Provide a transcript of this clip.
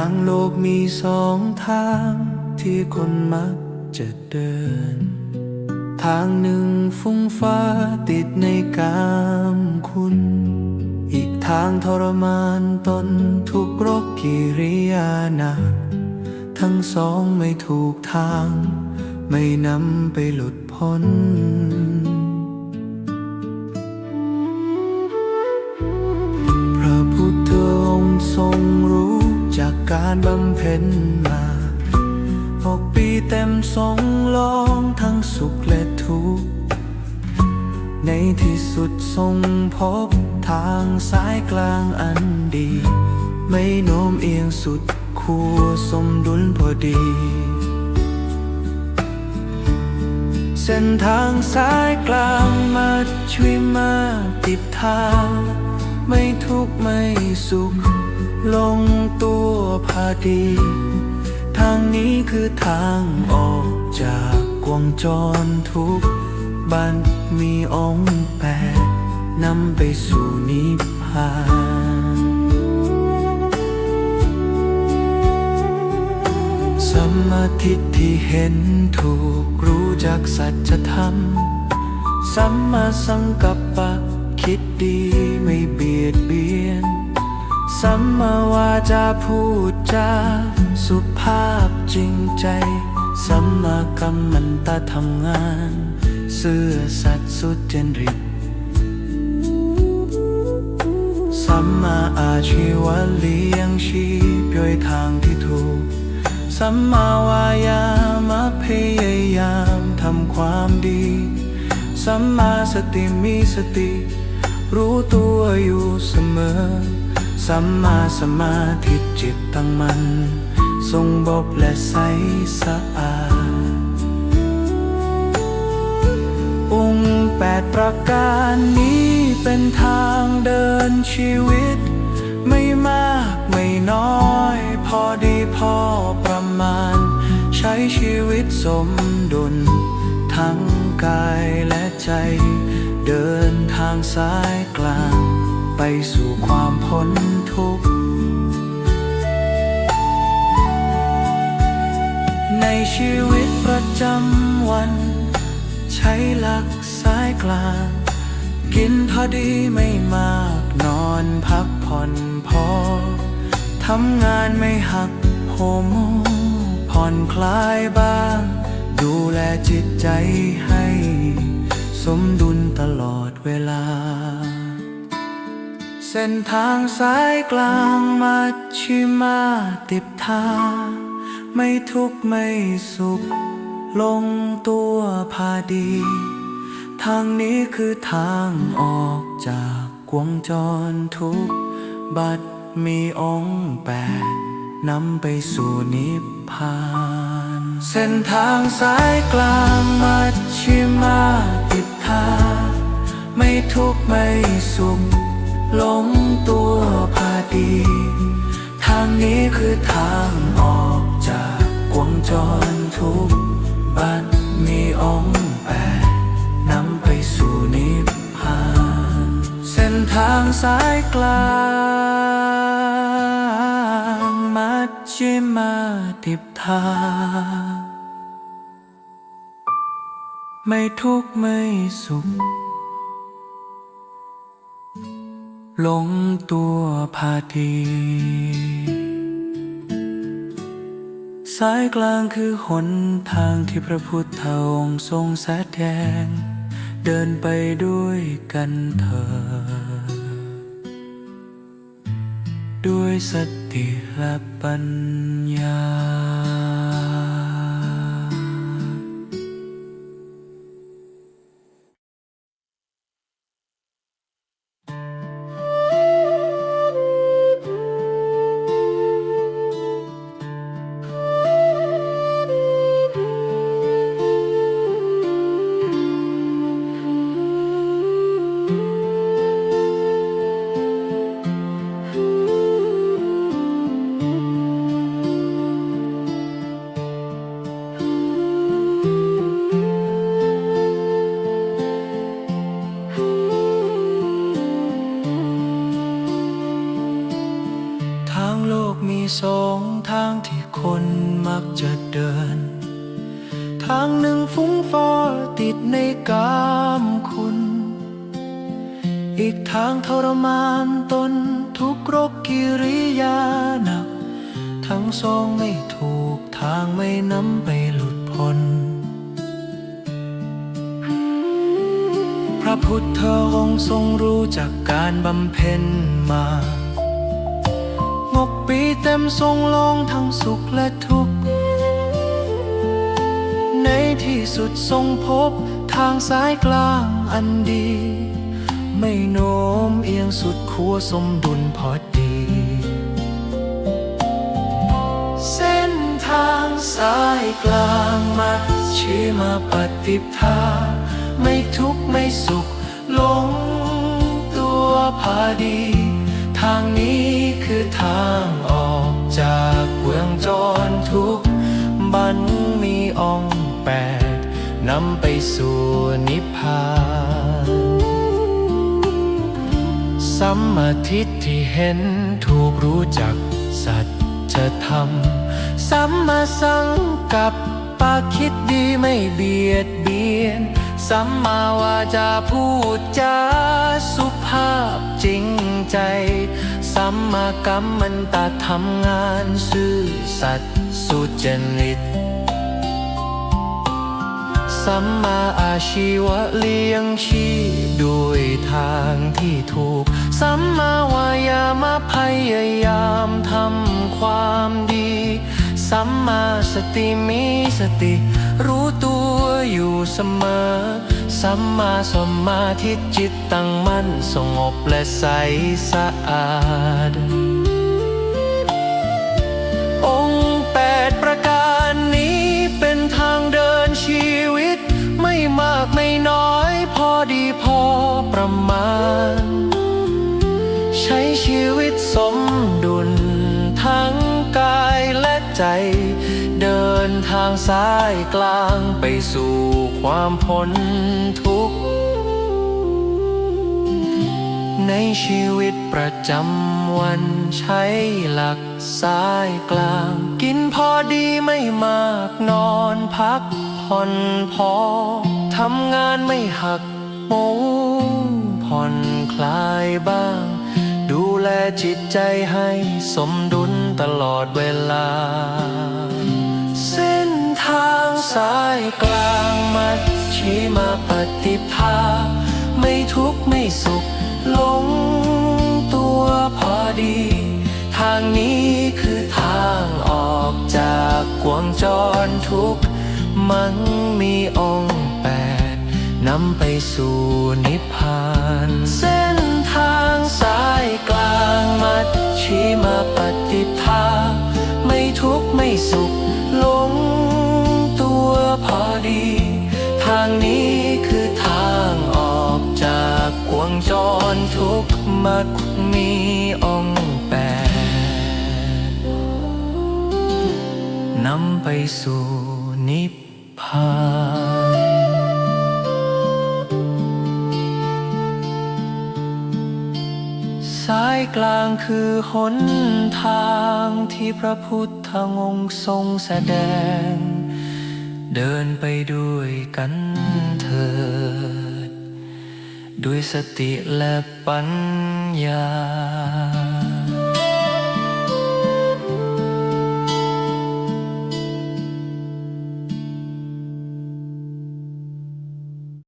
างโลกมีสองทางที่คนมักจะเดิน ทางหนึ่งฟุ้งฟ้าติดในกามคุณ อีกทางทรมานตนทุกรบกิริยาหนักทั้งสองไม่ถูกทาง ไม่นำไปหลุดพ้น การบำเพ็ญมาหกปีเต็มทรงลองทั้งสุขและทุกข์ ในที่สุดทรงพบทางสายกลางอันดี ไม่โน้มเอียงสุดคู่สมดุลพอดี เส้นทางสายกลางมาช่วยมาติดทาง ไม่ทุกข์ไม่สุข ลงตัวพอดี ทางนี้คือทางออกจากกวงจรทุกบันมีองค์แปดนำไปสู่นิพพานสมาธิที่เห็นถูกรู้จักสัจธรรม สัมมาสังกัปปะคิดดีไม่เบียดเบียน สัมมาวาจาพูดจาสุภาพจริงใจ สัมมากัมมันตาทำงาน เสื่อสัตย์สุจริตสัมมาอาชีวะเลี้ยงชีพด้วยทางที่ถูก สัมมาวายามะพยายามทำความดี สัมมาสติมีสติ รู้ตัวอยู่เสมอ สัมมาสมาธิจิตตั้งมัน ทรงบบและใสสะอาด องค์แปดประการนี้เป็นทางเดินชีวิต ไม่มากไม่น้อย พอดีพอประมาณ ใช้ชีวิตสมดุล ทั้งกายและใจ เดินทางสายกลาง ไปสู่ความพ้น ทุกข์ ในชีวิตประจำวัน ใช้หลักสายกลาง กินพอดีไม่มากนอนพักผ่อนพอ ทำงานไม่หักโหมผ่อนคลายบ้าง ดูแลจิตใจให้ สมดุลตลอดเวลา เส้นทางสายกลางมาชิมาติบทาไม่ทุกข์ไม่สุข ลงตัวพาดี ทางนี้คือทางออกจากกวงจรทุกข์บัดมีองค์แปดนำไปสู่นิพพาน เส้นทางสายกลางมาชิมาติดทาไม่ทุกข์ไม่สุข ลงตัวพาดี ทางนี้คือทางออกจากกวงจรทุกบัดมีองค์แปดนำไปสู่นิพพาน เส้นทางสายกลางมัชชิมาติบทา ไม่ทุกข์ไม่สุข ลงตัวพาดีสายกลางคือหนทางที่พระพุทธองค์ทรงแสดง เดินไปด้วยกันเถิดด้วยสติและปัญญา สองทางที่คนมักจะเดิน ทางหนึ่งฟุ้งฟ้อติดในกามคุณ อีกทางทรมานตนทุกรกกิริยาหนัก ทั้งสองไม่ถูกทางไม่นำไปหลุดพ้นพระพุทธองค์ทรงรู้จากการบำเพ็ญมา งกปีเต็มทรงลงทั้งสุขและทุกข์ ในที่สุดทรงพบทางสายกลางอันดี ไม่โน้มเอียงสุดขั้วสมดุลพอดี เส้นทางสายกลางมัดชี้มาปฏิปทา ไม่ทุกข์ไม่สุข สัมมาทิฏฐิเห็นถูกรู้จักสัจธรรม สัมมาสังกับปาคิดดีไม่เบียดเบียน สัมมาวาจาพูดจาสุภาพจริงใจ สัมมากัมมันตาทำงานซื่อสัตย์สุจริต สัมมาอาชีวะเลี้ยงชีพด้วยทางที่ถูก สัมมาวายามะพยายามทำความดี สัมมาสติมีสติ รู้ตัวอยู่เสมอ สัมมาสมาธิจิตตั้งมั่นสงบและใสสะอาด อง มาณ ใช้ชีวิตสมดุล ทั้งกายและใจ เดินทางสายกลางไปสู่ความพ้นทุกข์ ในชีวิตประจำวันใช้หลักสายกลาง กินพอดีไม่มากนอนพักผ่อนพอทำงานไม่หักโม ผ่อนคลายบ้าง ดูแลจิตใจให้สมดุลตลอดเวลา เส้นทางสายกลางมัดชี้มาปฏิภาณไม่ทุกข์ไม่สุขหลงตัวพอดี ทางนี้คือทางออกจากกวงจรทุกข์มันมีองค์ ไปสู่นิพพาน เส้นทางสายกลางมัดชี้มาปฏิภาณไม่ทุกข์ไม่สุขหลงตัวพอดี ทางนี้คือทางออกจากกวงจรทุกมักมีองแปดนำไปสู่นิพพาน กลางคือหนทางที่พระพุทธองค์ทรงแสดง เดินไปด้วยกันเถิด ด้วยสติและปัญญา